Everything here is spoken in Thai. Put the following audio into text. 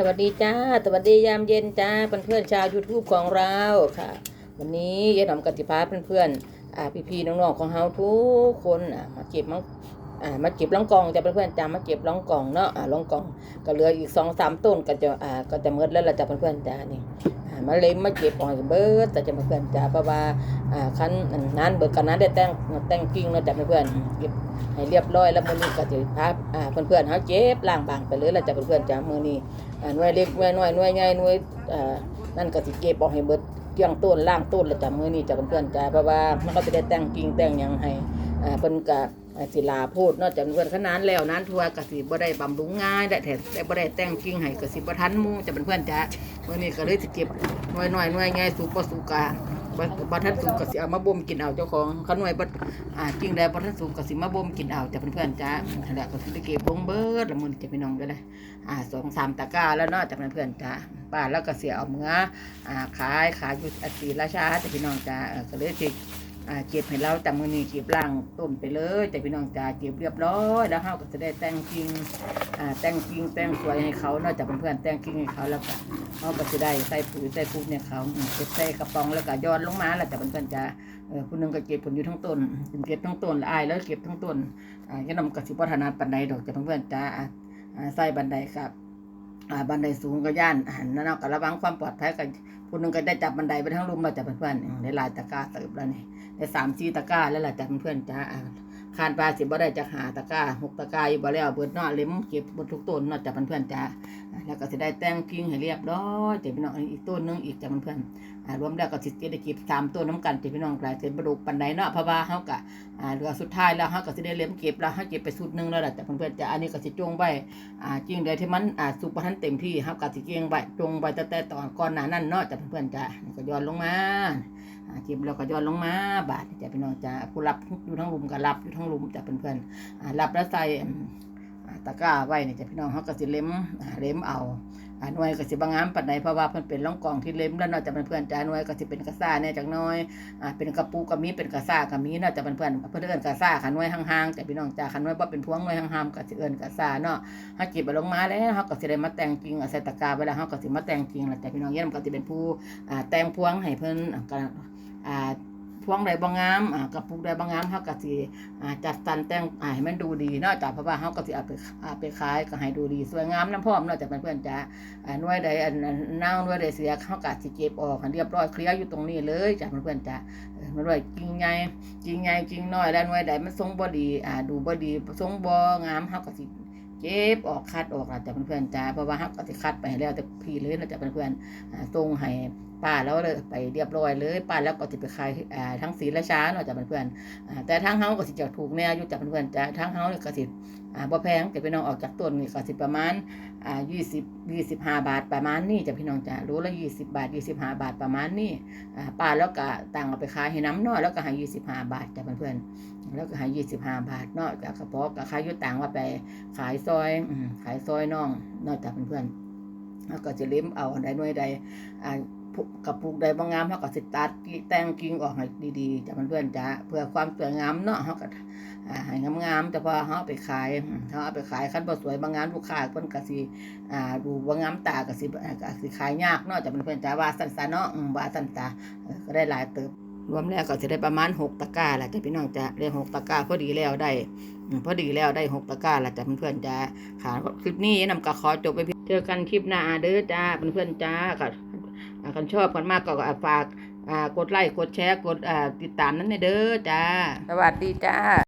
สวัสดีจ้า สวัสดียามเย็นจ้าเพื่อนๆชาว YouTube ของเราค่ะ วันนี้ยายหนอมกติพาเพื่อนๆอ่าพี่ๆน้องๆของเฮาทุกคนอ่ามาเก็บมังอ่ามาเก็บล่องกองจ้าเพื่อนๆจ้ามาเก็บล่องกองเนาะอ่าล่องกองก็เหลืออีกสองสามต้นก็จะอ่าก็จะเมดแล้วล่ะจ้าเพื่อนๆจ้านี่ มาเล็มมาเก็บออกเบิดแต่จะมาเพื่อนจ้าเพราะว่าอ่าคันนั้นเบิดกันนั้นได้แต่งแต่งกิ่งเนาะจ้าเพื่อนเก็บให้เรียบร้อยแล้วมือนี้ก็จะพาอ่าเพื่อนๆเฮาเจ็บล้างบางไปเลยแล้วจ้ะเพื่อนๆจ้ะมื้อนี้อ่าหน่วยเล็กหน่วยน้อยหน่วยใหญ่หน่วยอ่านั่นก็สิเก็บออกให้เบิดเกลี้ยงต้นล่างต้นแล้วจ้ะมือนี้จ้ะเพื่อนๆจ้ะเพราะว่ามันก็จะได้แต่งกิ่งแต่งยังให้ เพิ่นก็อ่าสิลาโพดเนาะจ้ะเพื่อนขนาดแล้วนั้นทั่วก็สิบ่ได้บำรุงง่ายได้แต่แต่บ่ได้แต่งกิ่งให้ก็สิบ่ทันหมู่จะเป็นเพื่อนจ้ะมื้อนี้ก็เลยสิเก็บหน่วยน้อยหน่วยใหญ่สุกบ่สุกอะบ่ทันสุกก็สิเอามาบ่มกินเอาเจ้าของคันน่วยบ่อ่าจริงแล้วพอท่านสูงก็สิมาบ่มกินเอาจะเป็นเพื่อนจ้านั่นแหละก็สิได้เก็บลงเบิดละมื้อนี้จะพี่น้องเลยอ่าสองสามตะกร้าแล้วเนาะจะเป็นเพื่อนจ้าป้าแล้วก็เสียเอาเมืออ่าขายขายอยู่อตีราชาจะพี่น้องจ้าเออก็เลยสิ อ่าเก็บให้เราจากมื้อนี้เก็บล่างต้นไปเลยจ้ะพี่น้องจ้าเก็บเรียบร้อยแล้วเฮาก็จะได้แต่งกิ่งอ่าแต่งกิ่งแต่งสวยให้เขานาะจ้ะเพื่อนๆแต่งกิ่งให้เขาแล้วก็เฮาก็สิได้ใส่ปุ๋ยใส่ปุ๋ยเนี่ยเขาเก็บใส่กระป๋องแล้วก็ย้อนลงมาแล้วจ้ะเพื่อนๆจ้าเออผู้หนึงก็เก็บผลอยู่ทั้งต้นเก็บทั้งต้นอายแล้วเก็บทั้งต้นอ่าแค่นำกสิบวัฒนาปันไดดอกจะเพื่อนๆจ้าอ่าใส่บันไดครับ บันไดสูงก็ย่านนั่นเอาก็ระวังความปลอดภัยกันผู้นึงก็ได้จับบันไดไปทั้งรุมมาจับเพื่อนๆในลายตะกร้าเติบแล้วนี่ในสามสี่ตะกร้าแล้วล่ะจับเพื่อนๆจ้า คานปลาสิบ่ได้จะหาตะกร้าหกตะกร้าอยู่บ่แล้วเบิดเนาะเล็มเก็บบนทุกต้นเนาะจ้ะเพื่อนๆจ้าแล้วก็สิได้แต่งกิ่งให้เรียบร้อยแต่พี่น้องอีกต้นนึงอีกจ้ะเพื่อนๆรวมแล้วก็สิได้เก็บสามตัวน้ำกันจะพี่น้องกลายเป็นบรุกปันไดเนาะเพราะว่าเฮากะอ่าเหลือสุดท้ายแล้วเฮาก็สิได้เลี้ยงเก็บแล้วเฮาเก็บไปสุดนึงแล้วล่ะแต่เพื่อนๆจะอันนี้ก็สิจงไว้อ่าจริงใดที่มันอ่าสุกบ่ทันเต็มที่เฮาก็สิเก็งไว้จงไว้แต่แต่ตอนก่อนหน้านั้นเนาะจ้ะเพื่อนๆจ้ะก็ย้อนลงมา เก็บแล้วก็ย้อนลงมาบาดจะพี่น้องจ้ะผู้รับอยู่ทั้งรุมก็รับอยู่ทั้งรุมจ้ะเพื่อนๆอ่ารับแล้วใส่อืมอ่าตะกร้าไว้เนี่ยจ้ะพี่น้องเฮาก็สิเล็มอาเล็มเอาอาหน่วยก็สิบางงามปัดใดเพราะว่าเพิ่นเป็นร่องกองที่เล็มแล้วนาะจะเป็นเพื่อนจ้าหน่วยก็สิเป็นกระซ่าแน่จักน้อยอาเป็นกระปูก็มีเป็นกระซ่าก็มีนาะจะเป็นเพื่อนเพิ่นเอิ้นกระซ่าคันหน่วยห่างๆแต่พี่น้องจ้าคันหน่วยบ่เป็นพวงหน่วยห่างๆก็สิเอิ้นกระซ่าเนาะเฮาเก็บไปลงมาแล้วเฮาก็สิได้มาแต่งจริงอาใส่ตะกร้าไว้แล้วเฮาก็สิมาแต่งจริงแล้วแต่พี่น้องเย็นก็สิเป็นผู้แต่งพวงให้เพิ่อ่าก็ อ่าพวงใดบ่งงามอ่ากระปุกใดบ่งงามเฮาก็สิอ่าจัดสรรแต่งอ่าให้มันดูดีเนาะจ้ะเพราะว่าเฮาก็สิเอาไปเอาไปขายก็ให้ดูดีสวยงามนํพร้อมเนาะจ้ะเพื่อนๆจ้าอ่าหน่วยใดอันเน่าหน่วยใดเสียเขากาสิเก็บออกให้เรียบร้อยเคลียร์อยู่ตรงนี้เลยจ้ะเพื่อนๆจ้ะมันด้วยจริงใหญ่จริงใหญ่จริงน้อยแล้วหน่วยใดมันทรงบ่ดีอ่าดูบ่ดีทรงบ่งามเฮาก็สิเก็บออกคัดออกล่ะจ้ะเพื่อนๆจ้ะเพราะว่าเฮาก็สิคัดไปแล้วแต่พี่เลยนะจ้ะเพื่อนๆอ่าส่งให้ ป้าแล้วเลยไปเรียบร้อยเลยป้าแล้วก็สิไปขายทั้งศรีราชาเนาะจ้ะเพื่อนๆอ่าแต่ทางเฮาก็สิจะถูกแน่อยู่จ้ะเพื่อนๆจะทางเฮาเนี่ยก็สิอ่าบ่แพงแต่พี่น้องออกจากต้นนี่ก็สิประมาณอ่ายี่สิบยี่สิบห้าบาทประมาณนี้จ้ะพี่น้องจ้ะรู้ละยี่สิบบาทยี่สิบห้าบาทประมาณนี้อ่าป้าแล้วก็ต่างเอาไปขายให้น้ำเนาะแล้วก็ให้ยี่สิบห้าบาทจ้ะเพื่อนๆแล้วก็ให้ยี่สิบห้าบาทเนาะจากกระเพาะกับขายอยุต่างว่าไปขายซอยอืมขายซอยน้องเนาะจ้ะเพื่อนๆแล้วก็จะเลี้มเอาอันใดหน่วยใดอ่า กระปุกใดบางงามเขาก็สิตัดแต่งกิ่งออกให้ดีๆจ้ะเพื่อนๆจ้ะเพื่อความสวยงามเนาะเขาก็ให้งามๆแต่พอเขาเอาไปขายเขาเอาไปขายคันบ่สวยบางงานลูกค้าเพิ่นก็สิอ่าดูบ่งามตาก็สิก็สิขายยากเนาะจะเป็นเพิ่อนจ้าว่าซั่นๆเนาะว่าซั่นตาก็ได้หลายเติบรวมแล้วก็สิได้ประมาณ6ตะกร้าละจ้ะพี่น้องจ้ะได้6ตะกร้าพอดีแล้วได้พอดีแล้วได้6ตะกร้าล้วจ้ะเพื่อนๆจ้าค่ะคลิปนี้นำก็ขอจบไปเพียงเจอกันคลิปหน้าเด้อจ้าเพื่อนๆจ้าค่ะ คันชอบกันมากก็ฝากกดไลค์กดแชร์กดติดตามนั้นเด้อจ้า สวัสดีจ้า